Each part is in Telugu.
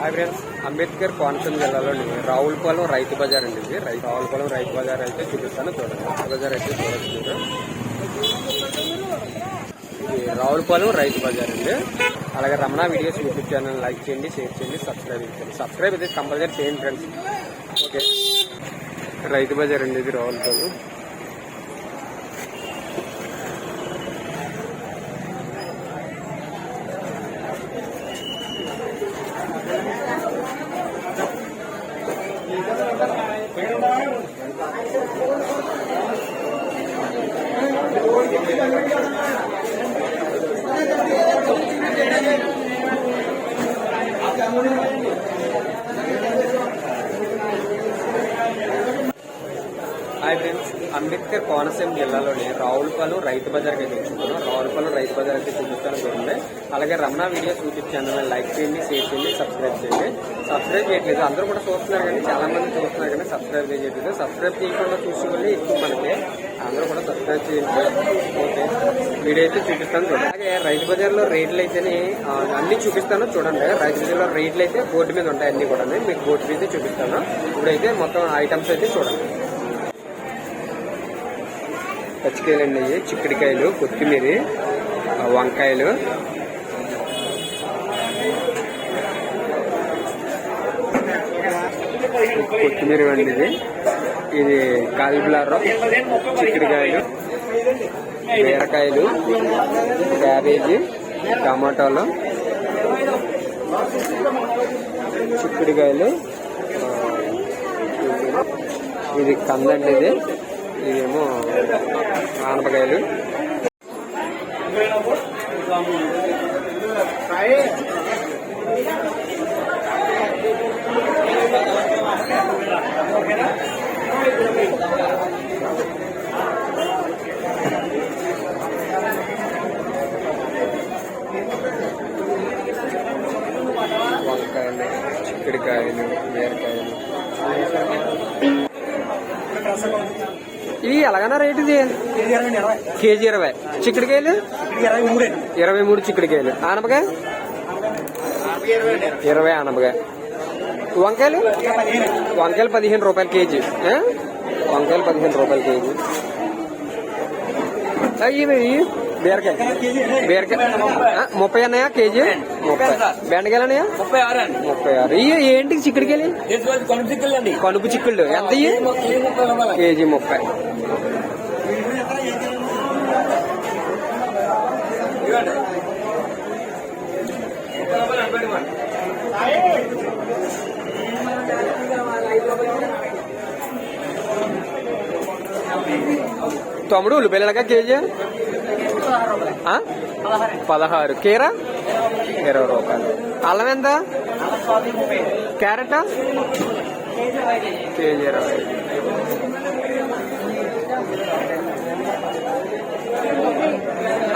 హాయ్ ఫ్రెండ్స్ అంబేద్కర్ కోనసీమ జిల్లాలోని రావులపాలెం రైతు బజార్ అండి ఇది. రైతు రావులపాలెం రైతు బజార్ అయితే చూపిస్తాను చూడండి. బజార్ అయితే చూడొచ్చు ఇది రావులపాలెం రైతు బజార్ అండి. అలాగే Ramana videos YouTube channel like చేయండి షేర్ చేయండి సబ్స్క్రైబ్ చేయండి. సబ్స్క్రైబ్ అయితే కంపల్సరీ చేయండి ఫ్రెండ్స్. ఓకే. రైతు బజార్ అండి ఇది రావులపాలెం Gracias. అంబేద్కర్ కోనసీమ జిల్లాలోని రావులపాలెం రైతు బజార్కి అయితే వచ్చుకున్నాం రావులపాలెం రైతు బజార్ అయితే చూపిస్తాను చూడండి. అలాగే Ramana videos YouTube channel like చేయండి షేర్ చేయండి సబ్స్క్రైబ్ చేయండి. సబ్స్క్రైబ్ చేయట్లేదు. అందరూ కూడా చూస్తున్నారు కానీ చాలా మంది చూస్తున్నారు కానీ సబ్స్క్రైబ్ చేయట్లేదు. సబ్స్క్రైబ్ చేయకుండా చూసే ఎక్కువ మనకి. అందరూ కూడా సబ్స్క్రైబ్ చేయండి. ఓకే. వీడియో అయితే చూపిస్తాను చూడండి. అలాగే రైతు బజార్లో రేట్లు అయితేనే అన్నీ అన్ని చూపిస్తాను చూడండి. రైతు బజార్లో రేట్లు అయితే బోర్డు మీద ఉంటాయి అన్ని కూడా మీకు బోర్డు మీద చూపిస్తాను. ఇప్పుడైతే మొత్తం ఐటమ్స్ అయితే చూడండి. పచ్చికాయలు అండి ఇవి. చిక్కుడికాయలు కొత్తిమీర వంకాయలు. కొత్తిమీర అండి ఇది. ఇది కాలిఫ్లవర్ చిక్కుడికాయలు బీరకాయలు క్యాబేజీ టమాటాలు చిక్కుడికాయలు ఇది కందండి ఇది. ఇదేమో ఆనపకాయలు వంకాయలు చిక్కుడికాయలు బీరకాయలు ఇవి ఎలాగైనా రేటు కేజీ ఇరవై చిక్కుడికాయలు? ఇరవై మూడు చిక్కుడికాయలు. ఆనపకాయ? ఇరవై ఆనపకాయ. వంకాయలు? వంకాయలు పదిహేను రూపాయలు కేజీ? వంకాయలు పదిహేను రూపాయలు కేజీ. ఇవి. బీరకాయ బీరకాయ ముప్పై అన్నయ్య కేజీ? ముప్పై బెండకాయలు అన్నయ్య ముప్పై ఆరు అండి ముప్పై ఆరు. ఇవి ఏంటి చిక్కుడికాయలు దేశవాళి కొనుగోలు చిక్కులండి కనుపు చిక్కుళ్ళు. ఎంత కేజీ ముప్పై తమ్ముడు ఉల్లిపాయలగా కేజీ? పదహారు కీరా? ఇరవై రూపాయలు. అల్లం ఎంత? క్యారెట్? కేజీ ఇరవై.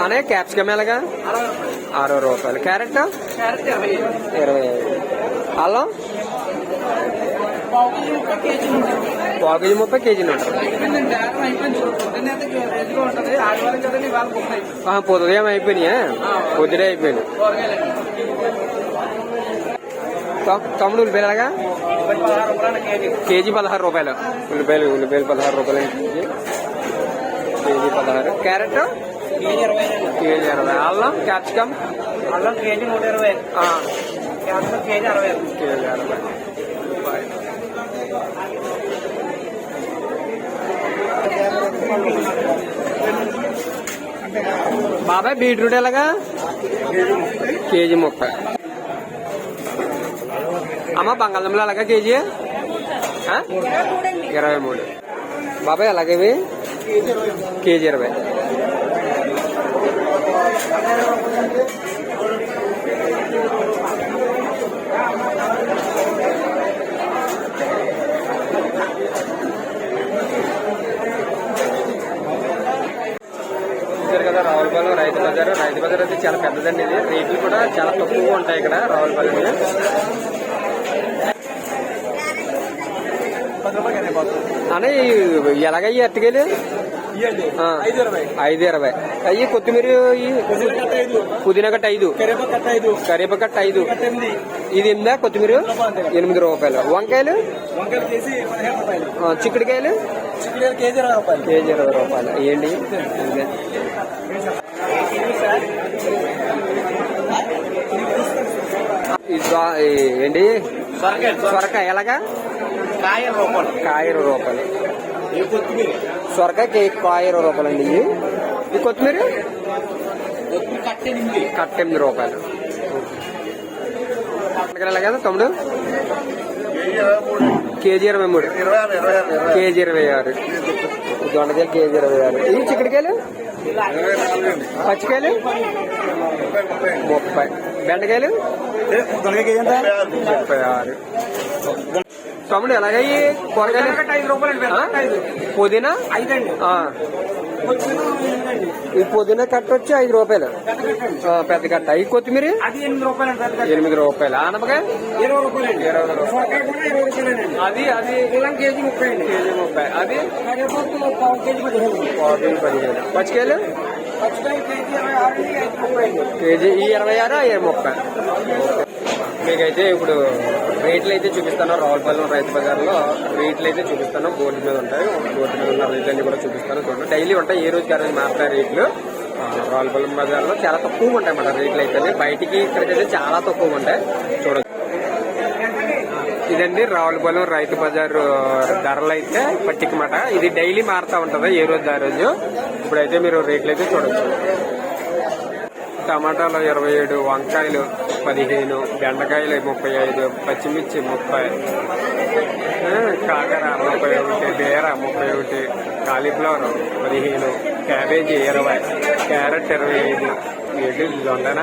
అనే క్యాప్సికమ్ ఎలాగా? అరవై రూపాయలు. క్యారెట్? ఇరవై. ఐదు. అల్లం? పావు కేజీ ముప్పై కేజీ నూట పొద్దుదేం అయిపోయినాయా? పొద్దుడే అయిపోయినాయి. త- తమ్ముడు ఉల్లిపాయలు ఎలాగా? కేజీ పదహారు రూపాయలు. ఉల్లిపాయలు ఉల్లిపాయలు పదహారు రూపాయలు కేజీ. కేజీ పదహారు. క్యారెట్? కేజీ ఇరవై అల్లం క్యాప్సికమ్? అల్లం కేజీ నూట ఇరవై. ఆ, క్యాప్సికం కేజీ అరవై. కేజీ అరవై. బాబాయ్ బీట్రూట్ ఎలాగా? కేజీ ముప్పై. అమ్మ బంగాళదుంపలు ఎలాగా కేజీ? ఇరవై మూడు. బాబాయ్ ఎలాగవి కేజీ ఇరవై. కదా రావులపాలెం రైతు బజార్ రైతు బజార్ అయితే చాలా పెద్దదండి ఇది. రేట్లు కూడా చాలా తక్కువగా ఉంటాయి ఇక్కడ రావులపాలెం అనే అట్టుకెళ్ళి ఇవ్వండి ఆ. ఐదు ఇరవై. అయ్యి కొత్తిమీర ఈ పుదీనా కట్ట ఐదు. కరివేపాకు కట్ట ఐదు. ఎనిమిది. ఇది ఎందా? కొత్తిమీర? ఎనిమిది రూపాయలు వంకాయలు? చిక్కుడుకాయలు? కేజీ ఇరవై రూపాయలు. ఏంటి ఇదే. ఈ ద్వా- ఈ ఏంటి? సొరకాయ ఎలాగా? కాయ రూపాయలు కాయ రూపాయలు ఈ కొత్తిమీర. సొరకాయ కేక్ కాయ ఇరవై రూపాయలు అండి ఇవి. ఈ కొత్తిమీర? కొత్తిమీర కట్ట ఎనిమిది. కట్ట ఎనిమిది రూపాయలు. ఎలాగా తమ్ముడు? కేజీ ఇరవై మూడు. కేజీ ఇరవై ఆరు దొండకాయలు కేజీ ఇరవై ఆరు. ఇవి చిక్కుడుకాయలు? పచ్చికాయలు? ముప్పై. బెండకాయలు? ముప్పై ఆరు. తమ్ముడు ఎలాగయ్యి? కూరగాయలు? ఐదు రూపాయలు ఆ? పుదీనా. ఈ పుదీనా కట్ట వచ్చి ఐదు రూపాయలు. పెద్ద కట్ట. ఈ కొత్తిమీర? ఎనిమిది రూపాయలు ఆనపకాయ ఇరవై రూపాయలు అది అది? కేజీ ముప్పై కేజీ ముప్పై. అది? పదిహేను. పచ్చికాయలు పచ్చికాయ కేజీ ఈ ఇరవై ఆరు ఈ ముప్పై. మీకైతే ఇప్పుడు రేట్లు అయితే చూపిస్తాను. రావులపల్లి రైతు బజార్లో రేట్లు అయితే చూపిస్తాను. బోర్డు మీద ఉంటాయి. బోర్డు మీద ఉన్న రేట్లన్నీ కూడా చూపిస్తాను. చూడండి. డైలీ ఉంటాయి. ఏ రోజుకి ఆ రోజు మారుతాయి రేట్లు? రావులపల్లి బజార్లో చాలా తక్కువ ఉంటాయి అన్నమాట రేట్లు అయితే. బయటికి ఇక్కడికైతే చాలా తక్కువ ఉంటాయి. చూడండి. ఇదండి రావులపాలెం రైతు బజార్ ధరలు అయితే పట్టికమాట. ఇది డైలీ మారుతా ఉంటది ఏ రోజు ఆ రోజు. ఇప్పుడైతే మీరు రేట్లు అయితే చూడొచ్చు. టమాటాలు ఇరవై ఏడు వంకాయలు పదిహేను బెండకాయలు ముప్పై ఐదు పచ్చిమిర్చి ముప్పై కాకర ముప్పై ఒకటి బీర ముప్పై ఒకటి కాలీఫ్లవర్ పదిహేను క్యాబేజీ ఇరవై క్యారెట్ ఇరవై ఐదు ఏడు దొండన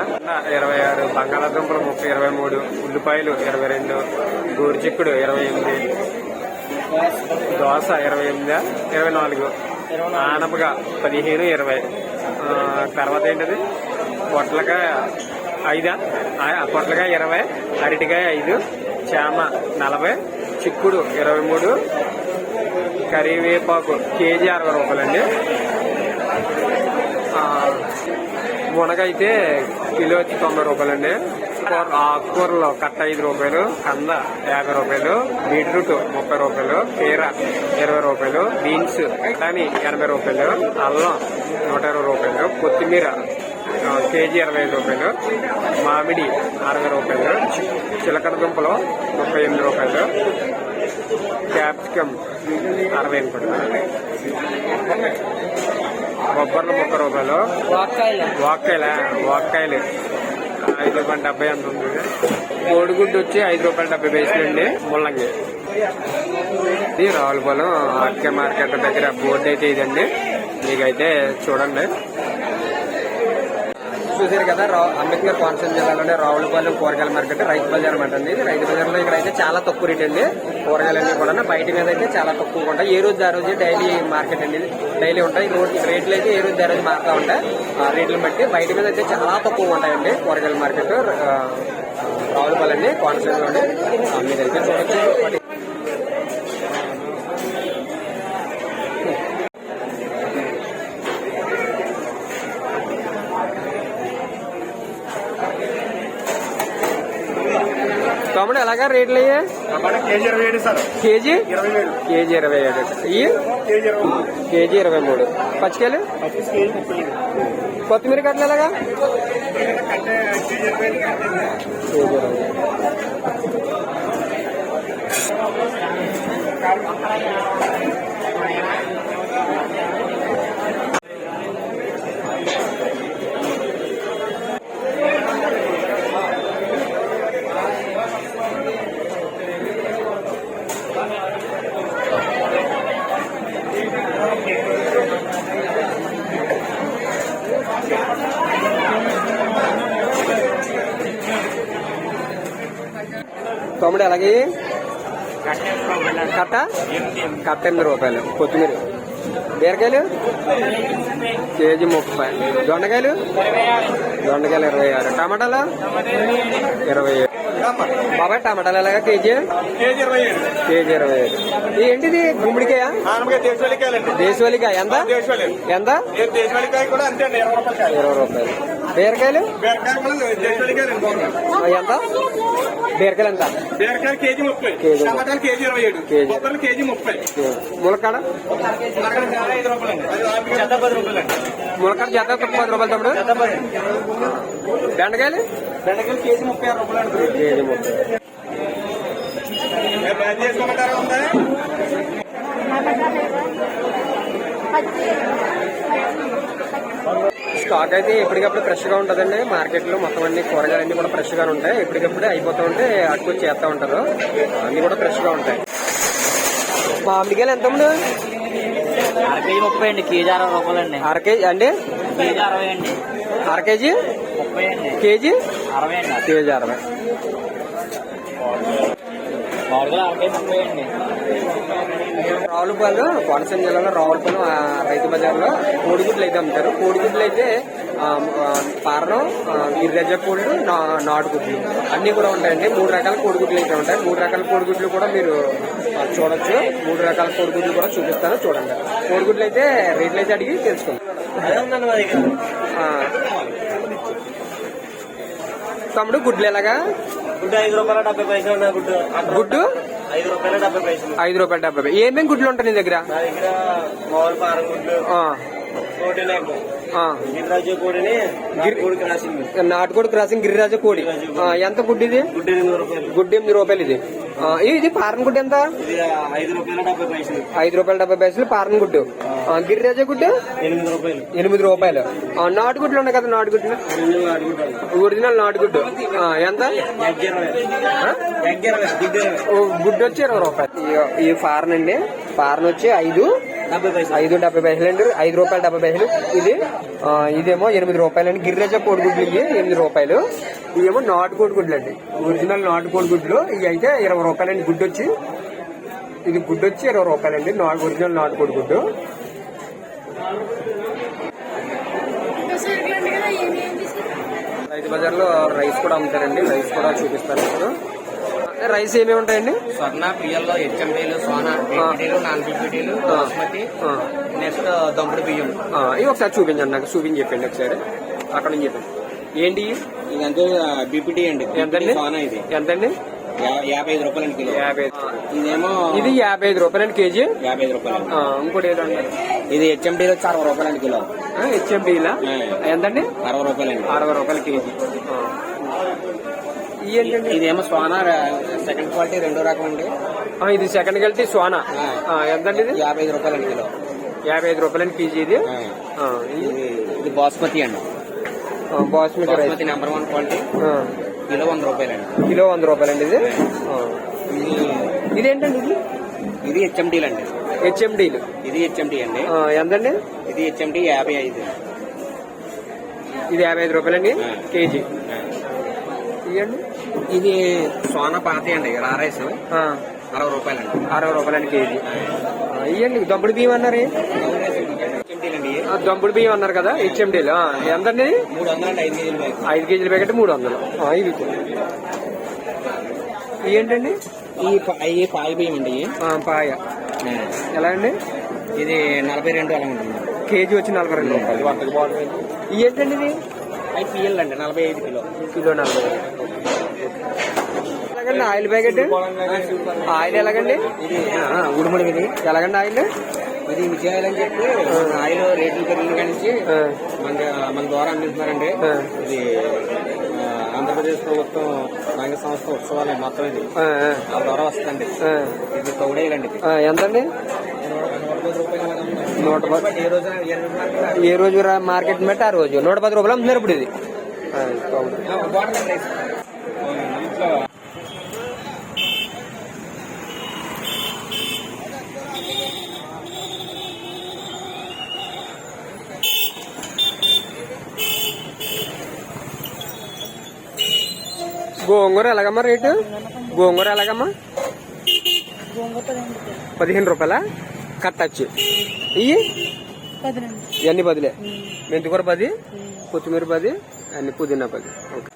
ఇరవై ఆరు బంగాళాదుంపలు ముప్పై ఇరవై మూడు ఉల్లిపాయలు ఇరవై రెండు గోరుచిక్కుడు ఇరవై ఎనిమిది దోస ఇరవై ఎనిమిది ఇరవై నాలుగు. ఆనపగా పదిహేను ఇరవై. తర్వాత ఏంటది? పొట్లకాయ ఐదా? పొట్లకాయ ఇరవై అరటికాయ ఐదు చామ నలభై చిక్కుడు ఇరవై మూడు కరివేపాకు కేజీ అరవై రూపాయలండి. మునగైతే కిలో వచ్చి తొంభై రూపాయలండి. కూర- ఆకుకూరలు కట్ట ఐదు రూపాయలు కంద యాభై రూపాయలు బీట్రూట్ ముప్పై రూపాయలు కీర ఇరవై రూపాయలు బీన్స్ కానీ ఎనభై రూపాయలు అల్లం నూట ఇరవై రూపాయలు కొత్తిమీర కేజీ ఇరవై ఐదు రూపాయలు మామిడి అరవై రూపాయలు చిలకడ దుంపలు ముప్పై ఎనిమిది రూపాయలు క్యాప్సికమ్ అరవై అనుకుంటా బొబ్బర్లు ముప్పై రూపాయలు. వాక్కాయల? వాక్కాయలు. ఐదు రూపాయల డెబ్బై ఎంత ఉంది. కోడిగుడ్డు వచ్చి ఐదు రూపాయల డెబ్బై పైసలు అండి ముల్లంగి. ఇది రావులపాలెం ఆర్కే మార్కెట్ దగ్గర బోర్డు అయితే ఇదండి. మీకైతే చూడండి. చూసారు కదా అంబేద్కర్ కోనసీమ జిల్లాలోనే రావులపాలెం కూరగాయల మార్కెట్ రైతు బజార్ అనమాట అండి. ఇది రైతు బజార్లో ఇక్కడ అయితే చాలా తక్కువ రేట్ అండి. కూరగాయలన్నీ కూడా బయట మీద అయితే చాలా తక్కువ ఉంటాయి. ఏ రోజు ఆ రోజు డైలీ మార్కెట్ అండి. డైలీ ఉంటాయి. రోజు రేట్లు అయితే ఏ రోజు ఆ రోజు మారుతూ ఉంటాయి. ఆ రేట్లను బట్టి బయట మీద అయితే చాలా తక్కువ ఉంటాయండి కూరగాయల మార్కెట్ రావులపాలెండి రావులపాలెం అండి కోనసీమలోనే మీరైతే చూడొచ్చు తమ్ముడు ఎలాగా రేట్లు అయ్యా? కేజీ ఇరవై ఏడు సార్. కేజీ? ఇరవై ఏడు కేజీ ఇరవై ఏడు. ఇవి కేజీ ఇరవై మూడు. పచ్చికాయలు కొత్తిమీర కట్టలు ఎలాగా? కేజీ ఇరవై తమ్ముడు ఎలాగే కట్ట? కట్ట ఎనిమిది రూపాయలు. కొత్తిమీర. బీరకాయలు? కేజీ ముప్పై. దొండకాయలు? దొండకాయలు ఇరవై ఆరు. టమాటాలు? ఇరవై ఏడు. బాబాయ్ టమాటాలు ఎలాగా? కేజీ? కేజీ ఇరవై ఏడు. కేజీ ఇరవై ఐదు ఇది ఏంటిది గుమ్మడికాయ దేశవాళికాయ. ఎంత? ఎంత? ఇరవై రూపాయలు. బీరకాయలు? ఎంత? బీరకాయలు ఎంత? బీరకాయలు కేజీ ముప్పై. కేజీ. టమాటాలు కేజీ ఇరవై ఏడు. కేజీ. కొబ్బరి కేజీ ముప్పై. ములకాడ ములకాడ జత పది రూపాయలు తమ్ముడు. బెండకాయలు? బెండకాయలు కేజీ ముప్పై ఆరు రూపాయలండి. కేజీ ముప్పై. చేసుకోమంటారా ఉందా? స్టాక్ అయితే ఎప్పటికప్పుడు ఫ్రెష్గా ఉంటదండి. మార్కెట్లో మొత్తం అన్ని కూరగాయలు అన్ని కూడా ఫ్రెష్గా ఉంటాయి. ఎప్పటికప్పుడు అయిపోతూ ఉంటే అట్టుకొచ్చి చేస్తా ఉంటారు. అన్ని కూడా ఫ్రెష్గా ఉంటాయి. మామిడికాయలు ఎంత అర కేజీ ముప్పై అండి. కేజీ అరవై రూపాయలు అండి అర కేజీ అండి? కేజీ అరవై అండి. అర కేజీ? ముప్పై అండి. కేజీ? అరవై అండి. కేజీ అరవై మామూలుగా అర కేజీ ముప్పై అండి రావులపాలు కోనసీమ జిల్లాలో రావులపాలు రైతు బజార్లో కోడిగుడ్లు అయితే అమ్ముతారు. కోడిగుడ్లు అయితే పారణం కోళ్ళు నా- నాటుగుడ్లు అన్ని కూడా ఉంటాయండి. మూడు రకాల కోడిగుడ్లు అయితే ఉంటాయి. మూడు రకాల కోడిగుడ్లు కూడా మీరు చూడొచ్చు. మూడు రకాల కోడిగుడ్లు కూడా చూపిస్తాను. చూడండి. కోడిగుడ్లు అయితే రేట్లు అయితే అడిగి తెలుసుకుందాం. ఆ. తమ్ముడు గుడ్లు ఎలాగా? గుడ్డు ఐదు రూపాయల డెబ్బై పైసలు ఉన్నాయి గుడ్డు. గుడ్డు? ఐదు రూపాయల డెబ్బై పైసలు. ఐదు రూపాయలు డెబ్బై. ఏమేమి గుడ్లు ఉంటాయి నీ దగ్గర? నా దగ్గర మామూలు పారం గుడ్డు నాటుకోడి క్రాసింగ్. గిరిరాజ కోడి. ఎంత గుడ్డు ఇది? గుడ్డు ఎనిమిది రూపాయలు. ఇది. ఇది పారన్ గుడ్డు ఎంత? ఐదు రూపాయల డెబ్బై పైసలు. పారన్ గుడ్డు. గిరిరాజ గుడ్డు? ఎనిమిది రూపాయలు. ఎనిమిది రూపాయలు. ఆ, నాటుగుడ్లు ఉన్నాయి కదా నాటుగుడ్లు? ఒరిజినల్ నాటుగుడ్డు. ఎంత? గుడ్డు వచ్చి ఇరవై రూపాయలు. ఈ- పారన్ అండి. పారన్ వచ్చి ఐదు. ఐదు డెబ్బై పైసలు అండి. ఐదు రూపాయలు డెబ్బై పైసలు. ఇది ఇదేమో ఎనిమిది రూపాయలు అండి గిరిరాజ కోడిగుడ్లు ఇవి ఎనిమిది రూపాయలు. ఇవేమో నాటు కోడిగుడ్లు అండి. ఒరిజినల్ నాటు కోడిగుడ్లు. ఇవి అయితే ఇరవై రూపాయలు అండి గుడ్డు వచ్చి ఇది గుడ్డు వచ్చి ఇరవై రూపాయలు అండి నాటు ఒరిజినల్ నాటు కోడిగుడ్డు. రైతు బజార్లో రైస్ కూడా అమ్ముతారండి. రైస్ కూడా చూపిస్తారు ఇప్పుడు రైస్ ఏమేమి ఉంటాయండి? స్వర్ణ పిఎల్లో హెచ్ఎండీలు సోనా నాన్ బీపీటీలు బాస్మతి నెక్స్ట్ దంపుడు బియ్యం. ఇవి ఒకసారి చూపించండి నాకు చూపించి చెప్పండి ఒకసారి. అక్కడ నుంచి చెప్పండి. ఏంటి? ఇదంతా బీపీటీ అండి. ఎంతండి? సోనా ఇది. ఎంతండి? యాభై ఐదు రూపాయలు కిలో. యాభై ఐదు. ఇదేమో ఇది యాభై ఐదు రూపాయలండి కేజీ? యాభై ఐదు రూపాయలు ఇంకోటి ఏదండి? ఇది హెచ్ఎండీలు వచ్చి అరవై రూపాయలు కిలో. హెచ్ఎండిలా. ఎంతండి? అరవై రూపాయలండి. అరవై రూపాయలు కేజీ. ఇదేమో సోనా సెకండ్ క్వాలిటీ రెండో రకం అండి ఇది సెకండ్ కలిసి సోనా ఎంతండి ఇది? యాభై ఐదు రూపాయలండి కిలో. యాభై ఐదు రూపాయలండి కేజీ ఇది. ఇది బాస్మతి అండి. Basmati basmati number one quality kilo వంద రూపాయలండి. కిలో వంద రూపాయలండి ఇది? ఆ. ఇది ఇదేంటండి ఇది? ఇది హెచ్ఎండీలు అండి. హెచ్ఎండీలు ఇది హెచ్ఎండి అండి. ఎంతండి? ఇది హెచ్ఎండి యాభై ఐదు. ఇది యాభై ఐదు రూపాయలండి. కేజీ. ఇవ్వండి ఇది సోనా పాతి అండి రా రైస్. ఆ, అరవై రూపాయలండి. అరవై రూపాయలండి కేజీ. ఇవ్వండి దంపుడు బియ్యం అన్నారు. దంపుడు బియ్యం అన్నారు కదా హెచ్ఎండీలు. ఎంతండి? మూడు వందలు ఐదు కేజీలు బ్యాగ్ ఐదు కేజీల ప్యాకెట్ మూడు వందలు. ఇవి. ఏంటండి ఈ ఈ పాయి బియ్యం అండి పాయ. ఎలా అండి? ఇది నలభై రెండు అలా ఉంటుంది. కేజీ వచ్చి నలభై రెండు రూపాయలు. ఏంటండి ఇది? అవి పిఎల్ అండి నలభై ఐదు కిలో. కిలో నలభై ఎలాగండి? Oil packet? ఆయిల్ ఎలాగండి? ఉడుముడు ఇది. ఎలాగండి ఆయిల్? ఇది విజయాలు అని చెప్పి ఆయిల్ రేట్లు పెరిగిన ఆ, మన మన ద్వారా అందిస్తున్నారండి. ఇది ఆంధ్రప్రదేశ్ ప్రభుత్వం రంగ సంస్థ ఉత్సవాలు మొత్తం ఇది. ఆ, ద్వారా వస్తుందండి. ఆ, ఇది తౌడేయాలండి ఎంతండి? నూట ఏ రోజు మార్కెట్ బట్టి ఆ రోజు. నూట పది రూపాయలు అమ్ముతున్నారు ఇప్పుడు ఇది ఆ, అవును. బాటిల్ రైస్ ఇంట్లో గోంగూర ఎలాగమ్మా రేటు? గోంగూర ఎలాగమ్మా? పదిహేను రూపాయల? కట్టచ్చు. ఇవి ఇవన్నీ పదిలే. మెంతికూర పది కొత్తిమీర పది అన్ని పుదీనా పది. ఓకే.